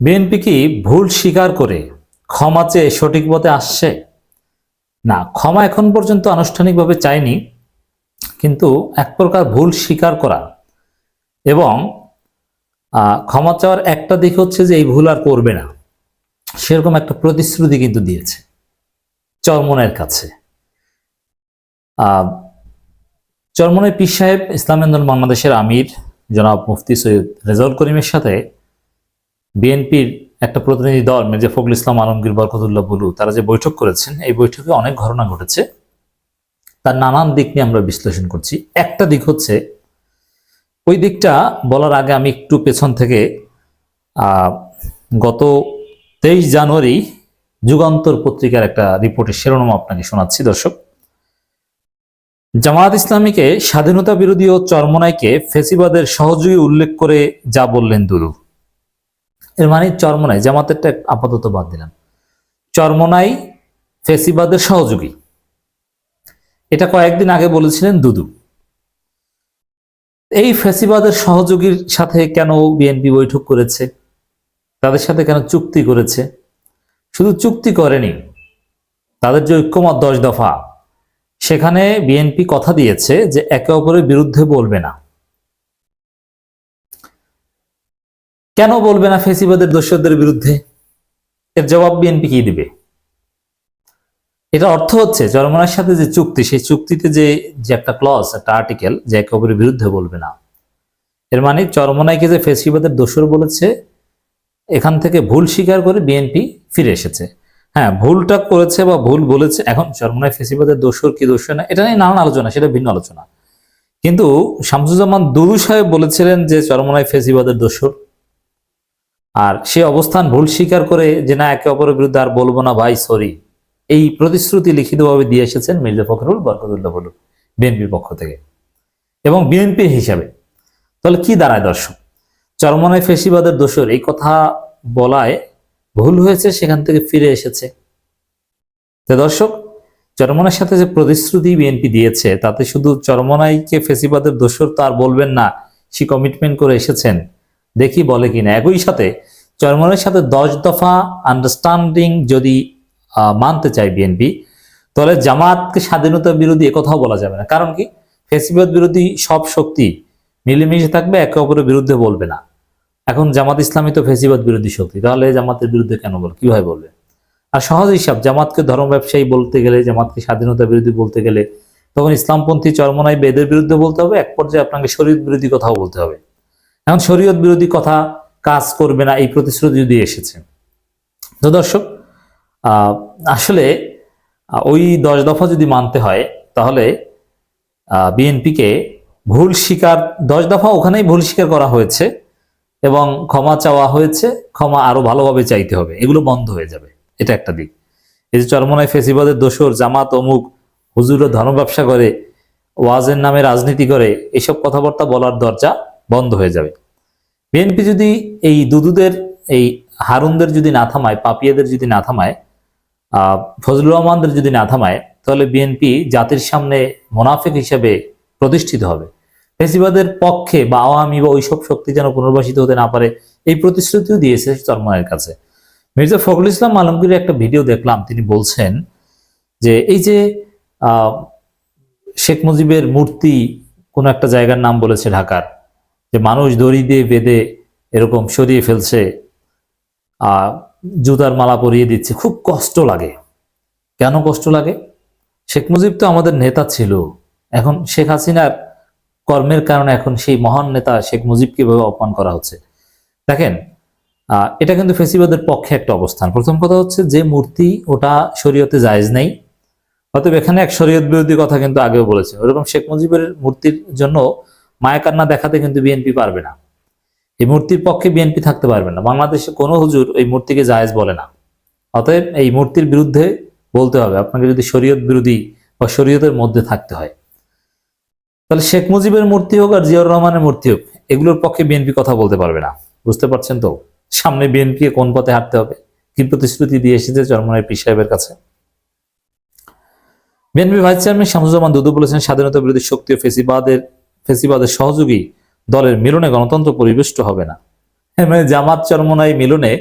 BNP কি ভুল স্বীকার করে ক্ষমা চেয়ে সঠিক পথে আসছে? না, ক্ষমা এখন পর্যন্ত আনুষ্ঠানিকভাবে চায়নি, কিন্তু এক প্রকার ভুল স্বীকার করা এবং ক্ষমা চাওয়ার একটা দিক হচ্ছে যে এই ভুল আর করবে না। সেরকম একটা প্রতিশ্রুতি কিন্তু দিয়েছে চরমনের কাছে। চরমনের পীর সাহেব ইসলাম বাংলাদেশের আমির জনাব মুফতি সৈয়দ রেজাউল করিমের সাথে বিএনপির একটা প্রতিনিধি দল, মির্জা ফখরুল ইসলাম, আলমগীর, বরকতুল্লাহ, বুলু, তারা যে বৈঠক করেছেন, এই বৈঠকে অনেক ঘটনা ঘটেছে। তার নানান দিক নিয়ে আমরা বিশ্লেষণ করছি। একটা দিক হচ্ছে, ওই দিকটা বলার আগে আমি একটু পেছন থেকে গত তেইশ জানুয়ারি যুগান্তর পত্রিকার একটা রিপোর্টের শিরোনাম আপনাকে শোনাচ্ছি, দর্শক। জামায়াত ইসলামীকে স্বাধীনতা বিরোধী ও চরমনাইকে ফেসিবাদের সহযোগী উল্লেখ করে যা বললেন দুরু। এর মানে চরমনাই জামাতেরটা আপাতত বাদ দিলাম। চরমনাই ফেসিবাদের সহযোগী। এটা কয়েকদিন আগে বলেছিলেন দুদু। এই ফেসিবাদের সহযোগীর সাথে কেন বিএনপি বৈঠক করেছে? তাদের সাথে কেন চুক্তি করেছে? শুধু চুক্তি করেনি, তাদের যে ঐক্যমত দশ দফা, সেখানে বিএনপি কথা দিয়েছে যে একে অপরের বিরুদ্ধে বলবে না। কেন বলবে না ফেসিবাদের দোষদের বিরুদ্ধে? এর জবাব বিএনপি কি দিবে? এটা অর্থ হচ্ছে চরমনার সাথে যে চুক্তি, সেই চুক্তিতে যে যে একটা ক্লজ একটা আর্টিকেল যে একে অপরের বিরুদ্ধে বলবে না। এর মানে চরমনাইকে যে ফেসিবাদের দোষর বলেছে, এখান থেকে ভুল স্বীকার করে বিএনপি ফিরে এসেছে। হ্যাঁ ভুলটা করেছে বা ভুল বলেছে, এখন চরমনাই ফেসিবাদের দোষর কি দোষর না, এটা নিয়ে নানান আলোচনা, সেটা ভিন্ন আলোচনা। কিন্তু শামসুজ্জামান দুরু সাহেব বলেছিলেন যে চরমনাই ফেসিবাদের দোষর আর সে অবস্থান ভুল স্বীকার করে যে না, একে অপরের বিরুদ্ধে আর বলব না, ভাই সরি এই প্রতিশ্রুতি লিখিতভাবে দিয়ে এসেছেন মির্জা ফখরুল, বরকতুল্লাহ বলু বিএনপির পক্ষ থেকে। এবং বিএনপি হিসাবে, তাহলে কি দাঁড়ায় দর্শক? চরমনায় ফেসিবাদের দোষর, এই কথা বলায় ভুল হয়েছে, সেখান থেকে ফিরে এসেছে। তো দর্শক চরমনার সাথে যে প্রতিশ্রুতি বিএনপি দিয়েছে, তাতে শুধু চরমনাইকে ফেসিবাদের দোষর তো আর বলবেন না, সে কমিটমেন্ট করে এসেছেন। দেখি বলে কিনা। একই সাথে চরমনের সাথে দশ দফা আন্ডারস্ট্যান্ডিং যদি মানতে চায় বিএনপি, তাহলে জামাতকে স্বাধীনতা বিরোধী একথাও বলা যাবে না। কারণ কি? ফেসিবাদ বিরোধী সব শক্তি মিলেমিশে থাকবে, একে অপরের বিরুদ্ধে বলবে না। এখন জামাত ইসলামী তো ফেসিবাদ বিরোধী শক্তি, তাহলে জামাতের বিরুদ্ধে কেন বল, কীভাবে বলবে? আর সহজ হিসাব, জামাতকে ধর্ম ব্যবসায়ী বলতে গেলে, জামাতকে স্বাধীনতা বিরোধী বলতে গেলে, তখন ইসলামপন্থী চরমনাই বেদের বিরুদ্ধে বলতে হবে, এক পর্যায়ে আপনাকে শরীর বিরোধী কথাও বলতে হবে। এখন শরীয়ত বিরোধী কথা কাজ করবে না, এই প্রতিশ্রুতি যদি এসেছে। তো দর্শক আসলে ওই দশ দফা যদি মানতে হয়, তাহলে বিএনপিকে ভুল স্বীকার, দশ দফা ওখানেই ভুল স্বীকার করা হয়েছে এবং ক্ষমা চাওয়া হয়েছে, ক্ষমা আরও ভালোভাবে চাইতে হবে। এগুলো বন্ধ হয়ে যাবে। এটা একটা দিক। এই যে চরমনায় ফেসিবাদের দোষর জামাত, অমুক হুজুরও ধর্ম ব্যবসা করে, ওয়াজের নামে রাজনীতি করে, এসব কথাবার্তা বলার দরজা বন্ধ হয়ে যাবে। বিএনপি যদি এই দুদুদের এই হারুনদের যদি না থামায় পাপিয়াদের যদি না থামায় আহ, ফজলুর রহমানদের যদি না থামায় তাহলে বিএনপি জাতির সামনে মোনাফেক হিসেবে প্রতিষ্ঠিত হবে। ফেসিবাদের পক্ষে বা আওয়ামী বা ওইসব শক্তি যেন পুনর্বাসিত হতে না পারে এই প্রতিশ্রুতিও দিয়েছে চরমনের কাছে। মির্জা ফখরুল ইসলাম আলমগীরের একটা ভিডিও দেখলাম তিনি বলছেন যে এই যে শেখ মুজিবের মূর্তি কোন একটা জায়গার নাম বলেছে ঢাকার যে মানুষ দড়ি দিয়ে বেঁধে এরকম সরিয়ে ফেলছে আহ জুতার মালা পরিয়ে দিচ্ছে, খুব কষ্ট লাগে। কেন কষ্ট লাগে? শেখ মুজিব তো আমাদের নেতা ছিল। এখন শেখ হাসিনার কর্মের কারণে এখন সেই মহান নেতা শেখ মুজিবকে এভাবে অপমান করা হচ্ছে। দেখেন এটা কিন্তু ফেসিবাদের পক্ষে একটা অবস্থান। প্রথম কথা হচ্ছে যে মূর্তি, ওটা শরীয়তে জায়েজ নেই। অতএব এখানে এক শরীয়ত বিরোধী কথা কিন্তু আগেও বলেছে। ওরকম শেখ মুজিবের মূর্তির জন্য মায়া কান্না দেখাতে কিন্তু বিএনপি পারবে না। এই মূর্তির পক্ষে বিএনপি থাকতে পারবে না। বাংলাদেশে কোনো হুজুর এই মূর্তিকে জায়েজ বলে না। অতএব এই মূর্তির বিরুদ্ধে বলতে হবে, আপনাকে যদি শরীয়ত বিরোধী বা শরীয়তের মধ্যে থাকতে হয়। তাহলে শেখ মুজিবের মূর্তি হোক আর জিয়াউর রহমানের মূর্তি হোক, এগুলোর পক্ষে বিএনপি কথা বলতে পারবে না। বুঝতে পারছেন তো? সামনে বিএনপি কোন পথে হাঁটতে হবে? কি প্রতিশ্রুতি দিয়ে এসেছে চরমনায় পি সাহেবের কাছে? BNP vice chairman Shamsuzzaman Dudu বলেছেন, স্বাধীনতা বিরোধী শক্তি ও ফেসিবাদের ফেসিবাদের সহযোগী দলের মিলনে গণতন্ত্র পরিবেষ্ট হবে না। মানে জামাত চরমনাই মিলনে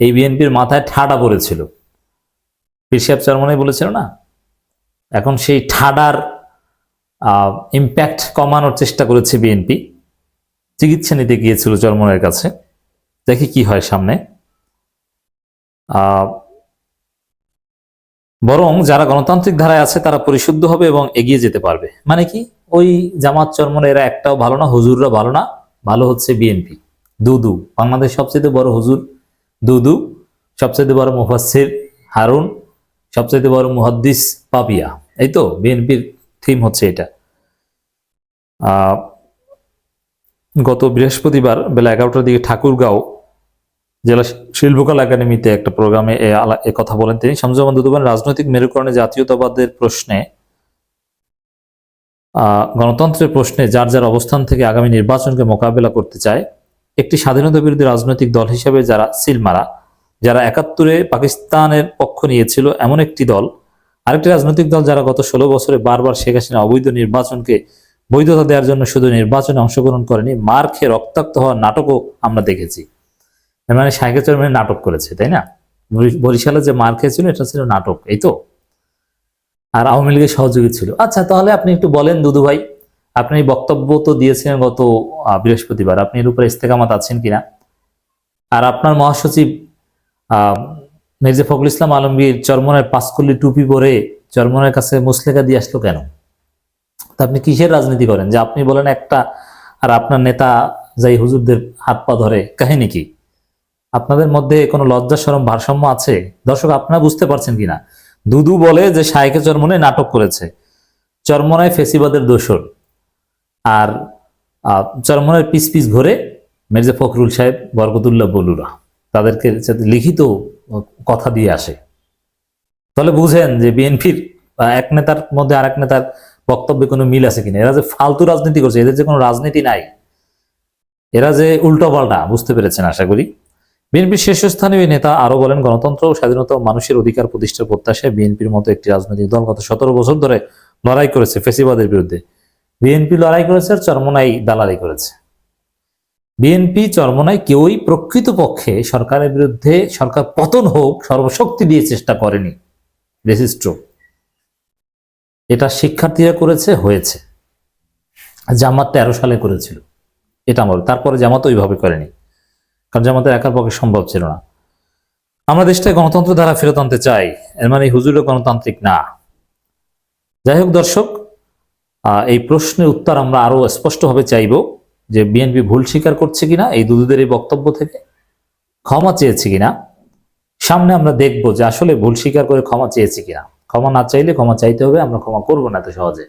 এই বিএনপির মাথায় ঠাডা পড়েছিল। পিসাব চরমনাই বলেছিল না? এখন সেই ঠাডার ইম্প্যাক্ট কমানোর চেষ্টা করেছে বিএনপি। চিকিৎসা নিতে গিয়েছিল চরমনের কাছে। দেখি কি হয় সামনে। বরং যারা গণতান্ত্রিক ধারায় আছে, তারা পরিশুদ্ধ হবে এবং এগিয়ে যেতে পারবে। মানে কি? ওই জামাত চরমনে এরা একটাও ভালো না, হুজুররা ভালো না। ভালো হচ্ছে বিএনপি। দুদু, বাংলাদেশ সবচেয়ে বড় হুজুর। দুদু সবচেয়ে বড় মুফাসির হারুন সবচেয়ে বড় মুহাদ্দিস পাপিয়া। এই তো, বিএনপির থিম হচ্ছে এটা। গত বৃহস্পতিবার বেলা এগারোটার দিকে ঠাকুরগাঁও জেলা শিল্পকলা একাডেমিতে একটা প্রোগ্রামে এ কথা বলেন তিনি। শামসুজ্জামান দুদুবান রাজনৈতিক মেরুকরণে জাতীয়তাবাদের প্রশ্নে গণতন্ত্রের প্রশ্নে যার যার অবস্থান থেকে আগামী নির্বাচনকে মোকাবেলা করতে চায়, একটি স্বাধীনতা বিরোধী রাজনৈতিক দল হিসেবে যারা সিলমারা, যারা একাত্তরে পাকিস্তানের পক্ষ নিয়েছিল এমন একটি দল। আরেকটি রাজনৈতিক দল যারা গত ষোলো বছরে বারবার শেখ হাসিনা অবৈধ নির্বাচনকে বৈধতা দেওয়ার জন্য শুধু নির্বাচনে অংশগ্রহণ করেনি, মার খেয়ে রক্তাক্ত হওয়ার নাটকও আমরা দেখেছি। মানে সাইকেল চরমে নাটক করেছে, তাই না? বরি- বরিশালে যে মার খেয়েছিল, এটা ছিল নাটক, এই তো? আর আওয়ামী লীগের সহযোগী ছিল। আচ্ছা তাহলে আপনি একটু বলেন দুদু ভাই, আপনি বক্তব্য তো দিয়েছিলেন গত বৃহস্পতিবার, আপনি এর উপরে ইস্তেকামাত আছেন কিনা? আর আপনার মহাসচিব মির্জা ফখরুল ইসলাম আলমগীর চরমনের পাঁচকল্লি টুপি পরে চরমনের কাছে মুসলেখা দিয়ে আসলো কেন? তা আপনি কিসের রাজনীতি করেন? যে আপনি বলেন একটা, আর আপনার নেতা যাই হুজুরদের হাত পা ধরে, কাহিনী কি? আপনাদের মধ্যে কোনো লজ্জা সরম ভারসাম্য আছে? দর্শক, আপনারা বুঝতে পারছেন কিনা? দুদু বলে যে শাইকে চরমনে নাটক করেছে। চরমনায় ফেসিবাদের দোষর আর চরমনের পিস পিস ঘরে মির্জা ফখরুল সাহেব বরকতুল্লাহ বলুরা। তাদেরকে লিখিত কথা দিয়ে আসে। তাহলে বুঝেন যে বিএনপির এক নেতার মধ্যে আরেক নেতার বক্তব্যে কোনো মিল আছে কিনা? এরা যে ফালতু রাজনীতি করছে, এদের যে কোনো রাজনীতি নাই। এরা যে উল্টো পাল্টা বুঝতে পেরেছেন আশা করি? বিএনপির শীর্ষস্থানীয় নেতা আরও বলেন, গণতন্ত্র ও স্বাধীনতা মানুষের অধিকার প্রতিষ্ঠার প্রত্যাশায় বিএনপির মতো একটি রাজনৈতিক দল গত সতেরো বছর ধরে লড়াই করেছে ফেসিবাদের বিরুদ্ধে। বিএনপি লড়াই করেছে, আর চরমনাই দালালি করেছে। বিএনপি চরমনাই কেউই প্রকৃতপক্ষে সরকারের বিরুদ্ধে সরকার পতন হোক, সর্বশক্তি দিয়ে চেষ্টা করেনি। রেজিস্ট্র এটা শিক্ষার্থীরা করেছে, হয়েছে। জামাত তেরো সালে করেছিল। এটা আমার তারপরে জামাত ওইভাবে করেনি। কারণ জামাতের একার পক্ষে সম্ভব ছিল না। আমরা দেশটায় গণতন্ত্র দ্বারা ফেরত আনতে চাই, এর মানে হুজুরও গণতান্ত্রিক না। যাই হোক দর্শক এই প্রশ্নের উত্তর আমরা আরও স্পষ্টভাবে চাইব যে বিএনপি ভুল স্বীকার করছে কিনা, এই দুদুদের এই বক্তব্য থেকে ক্ষমা চেয়েছে কিনা। সামনে আমরা দেখব যে আসলে ভুল স্বীকার করে ক্ষমা চেয়েছে কিনা। ক্ষমা না চাইলে ক্ষমা চাইতে হবে, আমরা ক্ষমা করব না এত সহজে।